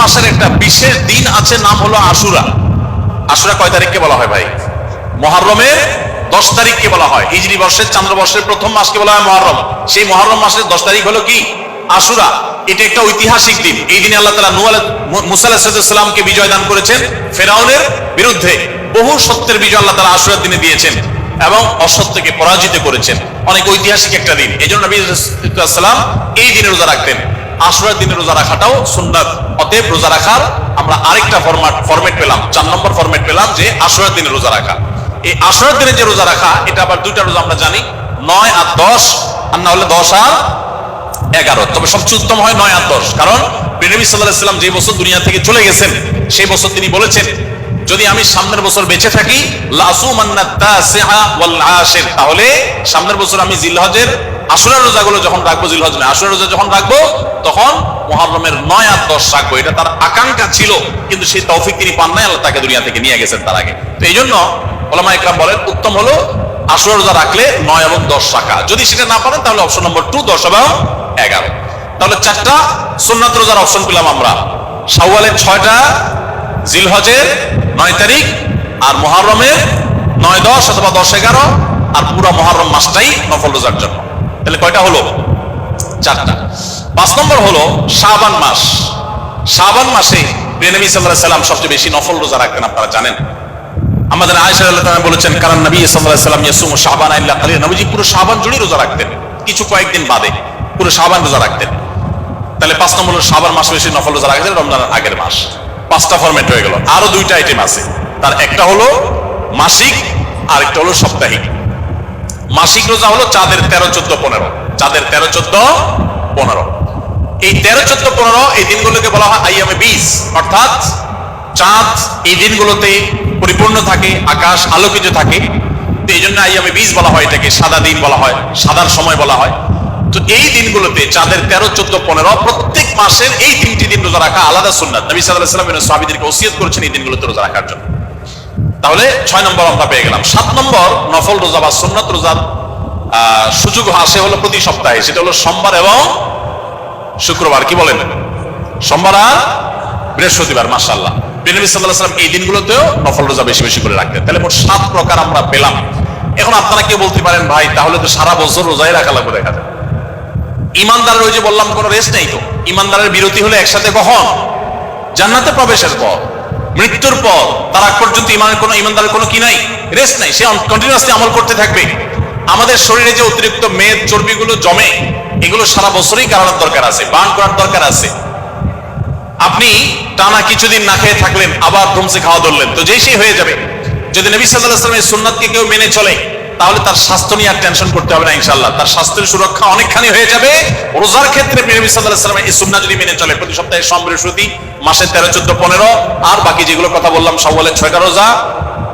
মাসের একটা বিশেষ দিন আছে, নাম হলো আশুরা। আশুরা কয় তারিখকে বলা হয় ভাই? মহারমের দশ তারিখকে বলা হয়। হিজরি বর্ষের, চান্দ্র বর্ষের প্রথম মাসকে বলা হয় মহরম। সেই মহরম মাসের দশ তারিখ হলো কি? আশুরা। এটা একটা ঐতিহাসিক দিন। এই দিনে আল্লাহ তালা মুসা আলাহিসামকে বিজয় দান করেছেন ফেরাউনের বিরুদ্ধে। বহু সত্যের বিজয় আল্লাহ তালা আশুরার দিনে দিয়েছেন এবং অসত্যকে পরাজিত করেছেন। অনেক ঐতিহাসিক একটা দিন। এই জন্য নবী সাল্লাম এই দিনে রোজা রাখতেন। আশুরার দিনে রোজা রাখাটাও সুন্নাত। অতএব রোজা রাখার আমরা আরেকটা ফরম্যাট ফরম্যাট পেলাম। চার নম্বর ফরম্যাট পেলাম যে আশুরার দিনে রোজা রাখা। এই আশুরার দিনে যে রোজা রাখা, এটা আবার দুইটা রোজা আমরা জানি। নয় আর দশ, আর না হলে দশ আর এগারো। তবে সবচেয়ে উত্তম হয় নয় আর দশ। কারণ নবী সাল্লাহ সাল্লাম যে বছর দুনিয়া থেকে চলে গেছেন, সেই বছর তিনি বলেছেন, যদি আমি সামনের বছর বেঁচে থাকি তাহলে সামনের বছর আমি জিলহজের আসুরার রোজাগুলো যখন রাখব জিলহজ নয় আসুরার রোজা যখন রাখব, তখন মহরমের নয় আর দশ রাখব। এটা তার আকাঙ্ক্ষা ছিল, কিন্তু সেই তৌফিক তিনি পান নাই, আল্লাহ তাকে দুনিয়া থেকে নিয়ে গেছেন তার আগে। তো এই জন্য ওলামা ইকরাম বলেন, উত্তম হলো আসুরা রোজা রাখলে নয় এবং দশ রাখা। যদি সেটা না পারেন, তাহলে অপশন নম্বর টু দশ এবং এগারো। তাহলে চারটা সুন্নাত রোজার অপশন পেলাম আমরা। শাওয়ালের ছয়টা জিলহজের নয় তারিখ, আর মহরমের নয় দশ অথবা দশ এগারো, আর পুরো মহরম মাসটাই নফল রোজার জন্য। তাহলে কয়টা হলো? চারটা। পাঁচ নম্বর হলো শাবান মাস। শাবান মাসে বেনবী সাল্লাহ সাল্লাম সবচেয়ে বেশি নফল রোজা রাখতেন আপনারা জানেন। আমাদের আল্লাহ তাআলা বলেছেন, কারণ নবী আলাইহি সাল্লাম ইয়াসুমু শাবান ইল্লা কালিল। নবীজি পুরো শাবান জুড়ে রোজা রাখতেন, কিছু কয়েকদিন বাদে। পুরো শাবান রোজা রাখতেন। তাহলে পাঁচ নম্বর হলো শাবান মাস বেশি নফল রোজা রাখতেন রমজানের আগের মাস। পাঁচটা ফরম্যাট হয়ে গেল। আরও দুইটা আইটেম আছে। তার একটা হলো মাসিক আর একটা হলো সাপ্তাহিক। মাসিক রোজা হলো চাঁদের তেরো, চোদ্দ, পনেরো। চাঁদের তেরো, চোদ্দ, পনেরো। এই তেরো, চোদ্দ, পনেরো এই দিনগুলোকে বলা হয় আইয়ামে বিশ অর্থাৎ চাঁদ এই দিনগুলোতে পরিপূর্ণ থাকে, আকাশ আলোকিত থাকে। তো এই জন্য আইয়ামে বিশ বলা হয়, এটাকে সাদা দিন বলা হয়, সাদার সময় বলা হয়। তো এই দিনগুলোতে চাঁদের তেরো, চোদ্দ, পনেরো প্রত্যেক মাসের এই তিনটি দিন রোজা রাখা আলাদা সুন্নাত। নবী সাল্লাহ সাল্লাম সাহাবিদেরকে ওসিয়ত করেছেন এই দিনগুলোতে রোজা রাখার জন্য। তাহলে ছয় নম্বর আমরা পেয়ে গেলাম। সাত নম্বর নফল রোজা বা সুন্নাত রোজার সুযোগ আসে হলো প্রতি সপ্তাহে, সেটা হলো সোমবার এবং শুক্রবার। কি বলেন? সোমবার আর বৃহস্পতিবার মাসাল্লাহ নবী সাল্লাহ এই দিনগুলোতেও নফল রোজা বেশি বেশি করে রাখতেন। তাহলে মোট সাত প্রকার আমরা পেলাম। এখন আপনারা কেউ বলতে পারেন, ভাই, তাহলে তো সারা বছর রোজাই রাখা লাগবে দেখা যায় ইমানদারের ওই যে বললাম, কোনো রেস্ট নেই তো। ইমানদারের বিরতি হলে একসাথে কখন? জান্নাতে প্রবেশের পর। মৃত্যুর পর তার আগ পর্যন্ত ইমানের কোনো ইমানদারের কোনো কি নাই? রেস্ট নাই। সে কন্টিনিউয়াসলি আমল করতে থাকবে। আমাদের শরীরে যে অতিরিক্ত মেদ, চর্বিগুলো জমে, এগুলো সারা বছরই কারণের দরকার আছে বান করার দরকার আছে। আপনি টানা কিছুদিন না খেয়ে থাকলেন, আবার ধুমসে খাওয়া ধরলেন। তো যেই সেই হয়ে যাবে। যদি নবী সাল্লাহ আসলামের সুন্নাতকে কেউ মেনে চলে, তাহলে তার স্বাস্থ্য নিয়ে আর টেনশন করতে হবে না ইনশাল্লাহ তার স্বাস্থ্যের সুরক্ষা অনেকখানি হয়ে যাবে। রোজার ক্ষেত্রে নবী সাল্লাহ আসলামের এই সুন্নাত যদি মেনে চলে, প্রতি সপ্তাহে সোম বৃহস্পতি মাসের তেরো, চোদ্দ, পনেরো, আর বাকি যেগুলো কথা বললাম সবলের ছয়টা রোজা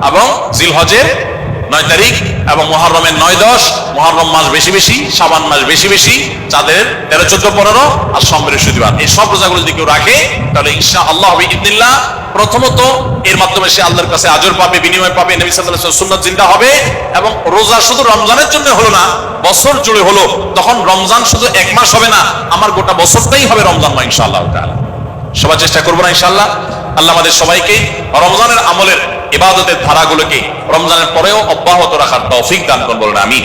এবং জিল হজের নয় তারিখ এবং মহরমের নয় দশ। মহরম মাস বেশি বেশি সাবান মাস বেশি বেশি, চাঁদের তেরো, চোদ্দ, পনেরো আর সোম বৃহস্পতিবার এই সব রোজাগুলো যদি কেউ রাখে, তাহলে ইনশা আল্লাহ হবে ইদিল্লাহ প্রথমত এর মাধ্যমে সে আল্লাহর কাছে আজর পাবে, বিনিময় পাবে আলাইহি জিন্দা হবে এবং রোজা শুধু রমজানের জন্য হলো না, বছর জুড়ে হলো। তখন রমজান শুধু এক মাস হবে না, আমার গোটা বছরটাই হবে রমজান ইনশাআল্লাহ তাআলা। সবার চেষ্টা করব না ইনশাল্লাহ আল্লাহ আমাদের সবাইকেই রমজানের আমলের ইবাদতের ধারাগুলোকে রমজানের পরেও অব্যাহত রাখার তৌফিক দান করব না আমি